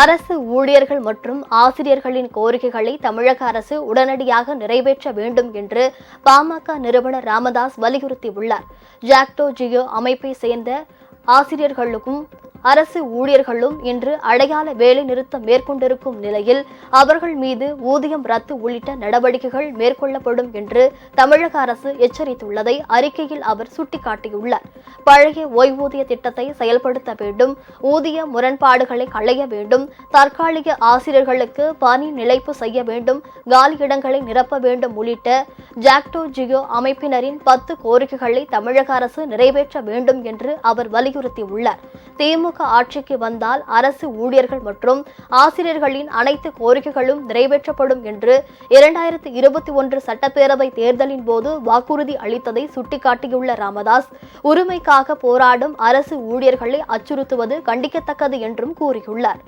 அரசு ஊழியர்கள் மற்றும் ஆசிரியர்களின் கோரிக்கைகளை தமிழக அரசு உடனடியாக நிறைவேற்ற வேண்டும் என்று பாமக நிறுவனர் ராமதாஸ் வலியுறுத்தியுள்ளார். ஜாக்டோ ஜியோ அமைப்பை சேர்ந்த ஆசிரியர்களுக்கும் அரசு ஊழியர்களும் இன்று அடையாள வேலை நிறுத்தம் மேற்கொண்டிருக்கும் நிலையில் அவர்கள் மீது ஊதியம் ரத்து உள்ளிட்ட நடவடிக்கைகள் மேற்கொள்ளப்படும் என்று தமிழக அரசு எச்சரித்துள்ளதை அறிக்கையில் அவர் சுட்டிக்காட்டியுள்ளார். பழைய ஓய்வூதிய திட்டத்தை செயல்படுத்த வேண்டும் ஊதிய முரண்பாடுகளை களைய வேண்டும் தற்காலிக ஆசிரியர்களுக்கு பணி நிலைப்பு செய்ய வேண்டும் காலி இடங்களை நிரப்ப வேண்டும் உள்ளிட்ட ஜாக்டோ ஜியோ அமைப்பினரின் பத்து கோரிக்கைகளை தமிழக அரசு நிறைவேற்ற வேண்டும் என்று அவர் வலியுறுத்தியுள்ளார். திமுக ஆட்சிக்கு வந்தால் அரசு ஊழியர்கள் மற்றும் ஆசிரியர்களின் அனைத்து கோரிக்கைகளும் நிறைவேற்றப்படும் என்று இரண்டாயிரத்தி இருபத்தி ஒன்று சட்டப்பேரவை தேர்தலின் போது வாக்குறுதி அளித்ததை சுட்டிக்காட்டியுள்ள ராமதாஸ் உரிமைக்காக போராடும் அரசு ஊழியர்களை அச்சுறுத்துவது கண்டிக்கத்தக்கது என்றும் கூறியுள்ளார்.